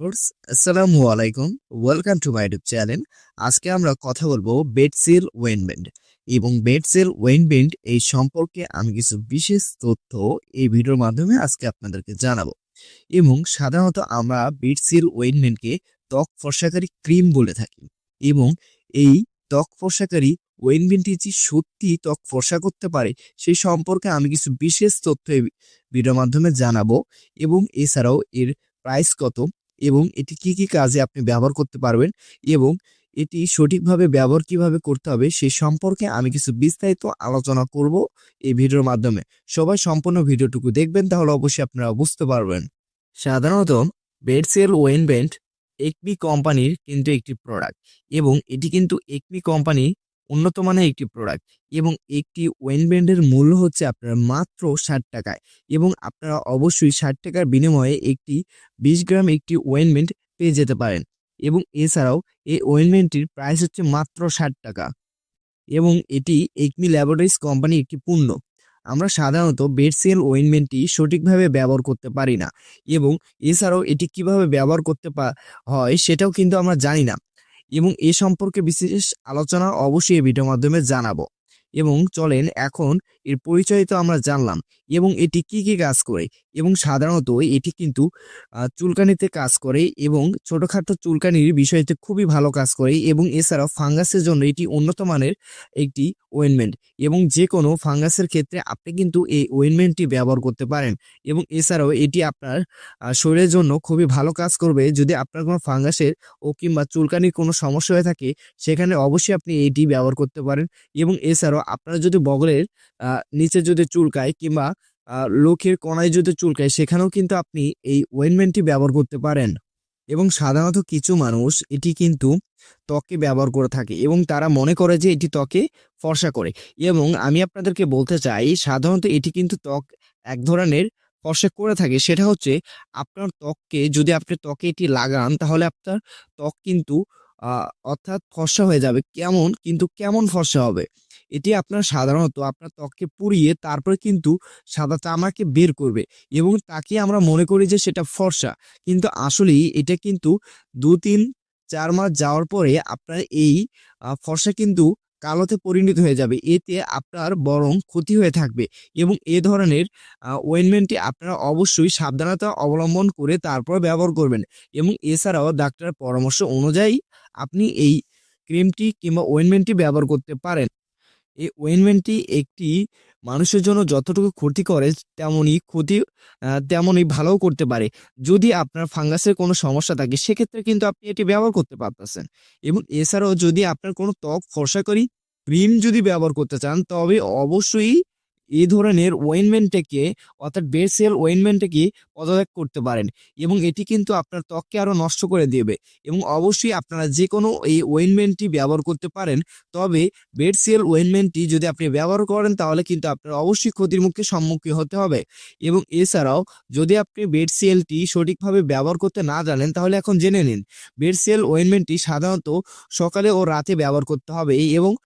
আসসালামু আলাইকুম। Welcome to my YouTube channel আজকে আমরা কথা বলব বেডসিল ওয়েনবেন্ড এবং বেডসিল ওয়েনবেন্ড এই সম্পর্কে আমি কিছু বিশেষ তথ্য এই ভিডিওর মাধ্যমে আজকে আপনাদেরকে জানাব। এবং সাধারণত আমরা বেডসিল ওয়েনবেন্ডকে ত্বক ফর্সাকারী ক্রিম বলে থাকি। এবং এই ত্বক ফর্সাকারী ওয়েনবেন্ডটি যে সত্যি ত্বক ফর্সা করতে পারে সেই সম্পর্কে আমি কিছু বিশেষ তথ্য এই ভিডিওর মাধ্যমে জানাব। এবং এছাড়াও এর প্রাইস কত এবং এটি কি কি কাজে আপনি ব্যবহার করতে পারবেন এবং এটি সঠিকভাবে ব্যবহার কীভাবে করতে হবে সে সম্পর্কে আমি কিছু বিস্তারিত আলোচনা করব এই ভিডিওর মাধ্যমে। সবাই সম্পূর্ণ ভিডিওটুকু দেখবেন তাহলে অবশ্যই আপনারা বুঝতে পারবেন। সাধারণত বেডসেল ওয়েনবেন্ট একমি কোম্পানির কিন্তু একটি প্রোডাক্ট এবং এটি কিন্তু একমি কোম্পানি উন্নত মানের একটি প্রোডাক্ট এবং একটি ওয়েনবেন্ডের মূল্য হচ্ছে আপনার মাত্র ষাট টাকায় এবং আপনারা অবশ্যই ষাট টাকার বিনিময়ে একটি বিশ গ্রাম একটি ওয়েনমেন্ট পেয়ে যেতে পারেন। এবং এছাড়াও এই ওয়েনমেন্টটির প্রাইস হচ্ছে মাত্র ষাট টাকা এবং এটি একমি ল্যাবরেটরিজ কোম্পানি একটি পণ্য। আমরা সাধারণত বেডসেল ওয়েনমেন্টটি সঠিকভাবে ব্যবহার করতে পারি না এবং এছাড়াও এটি কীভাবে ব্যবহার করতে হয় সেটাও কিন্তু আমরা জানি না। এবং এ সম্পর্কে বিশেষ আলোচনা অবশ্যই এই ভিডিওর মাধ্যমে জানাব। এবং চলেন, এখন এর পরিচয় তো আমরা জানলাম। এবং এটি কি কি কাজ করে? এবং সাধারণত এটি কিন্তু চুলকানিতে কাজ করে এবং ছোটোখাটো চুলকানির বিষয়তে খুবই ভালো কাজ করে এবং এছাড়াও ফাঙ্গাসের জন্য এটি উন্নত মানের একটি ওয়েনমেন্ট এবং যে কোনো ফাঙ্গাসের ক্ষেত্রে আপনি কিন্তু এই ওয়েনমেন্টটি ব্যবহার করতে পারেন এবং এছাড়াও এটি আপনার শরীরের জন্য খুবই ভালো কাজ করবে। যদি আপনার কোনো ফাঙ্গাসের ও কিংবা চুলকানির কোনো সমস্যা হয়ে থাকে, সেখানে অবশ্যই আপনি এটি ব্যবহার করতে পারেন এবং এছাড়াও আপনার যদি বগলের নিচে যদি চুলকায় কিংবা লোকের কণায় যদি চুলকায়, সেখানেও কিন্তু আপনি এই ওয়েনমেন্টটি ব্যবহার করতে পারেন। এবং সাধারণত কিছু মানুষ এটি কিন্তু ত্বকে ব্যবহার করে থাকে এবং তারা মনে করে যে এটি ত্বকে ফর্সা করে। এবং আমি আপনাদেরকে বলতে চাই, সাধারণত এটি কিন্তু ত্বক এক ধরনের ফর্সা করে থাকে। সেটা হচ্ছে আপনার ত্বককে, যদি আপনি ত্বকে এটি লাগান, তাহলে আপনার ত্বক কিন্তু অর্থাৎ ফর্সা হয়ে যাবে। কেমন? কিন্তু কেমন ফর্সা হবে? এটি আপনার সাধারণত আপনার ত্বককে পুড়িয়ে তারপরে কিন্তু সাদা চামড়াকে বের করবে এবং তাকে আমরা মনে করি যে সেটা ফর্সা। কিন্তু আসলেই এটা কিন্তু দু, তিন, চার মাস যাওয়ার পরে আপনার এই ফর্সা কিন্তু কালোতে পরিণত হয়ে যাবে। এতে আপনার বরং ক্ষতি হয়ে থাকবে এবং এ ধরনের ওয়েনমেন্টটি আপনারা অবশ্যই সাবধানতা অবলম্বন করে তারপর ব্যবহার করবেন এবং এছাড়াও ডাক্তারের পরামর্শ অনুযায়ী আপনি এই ক্রিমটি কিংবা ওয়েনমেন্টটি ব্যবহার করতে পারেন। এই ওয়েনমেন্টটি একটি মানুষের জন্য যতটুকু ক্ষতি করে তেমনই ক্ষতি তেমনই ভালোও করতে পারে। যদি আপনার ফাঙ্গাসের কোনো সমস্যা থাকে, সেক্ষেত্রে কিন্তু আপনি এটি ব্যবহার করতে পারতেছেন। এবং এছাড়াও যদি আপনার কোনো ত্বক ফর্সাকারী ক্রিম যদি ব্যবহার করতে চান, তবে অবশ্যই এই ধরনের ওয়েনমেন্টটাকে অর্থাৎ বেডসেল ওয়েনমেন্টটাকে পদত্যাগ করতে পারেন এবং এটি কিন্তু আপনার ত্বককে আরও নষ্ট করে দেবে এবং অবশ্যই আপনারা যে কোনো এই ওয়েনমেন্টটি ব্যবহার করতে পারেন। তবে বেডসেল ওয়েনমেন্টটি যদি আপনি ব্যবহার করেন, তাহলে কিন্তু আপনার অবশ্যই ক্ষতির মুখে সম্মুখীন হতে হবে এবং এছাড়াও যদি আপনি বেডসেলটি সঠিকভাবে ব্যবহার করতে না জানেন, তাহলে এখন জেনে নিন। বেডসেল ওয়েনমেন্টটি সাধারণত সকালে ও রাতে ব্যবহার করতে হবে এবং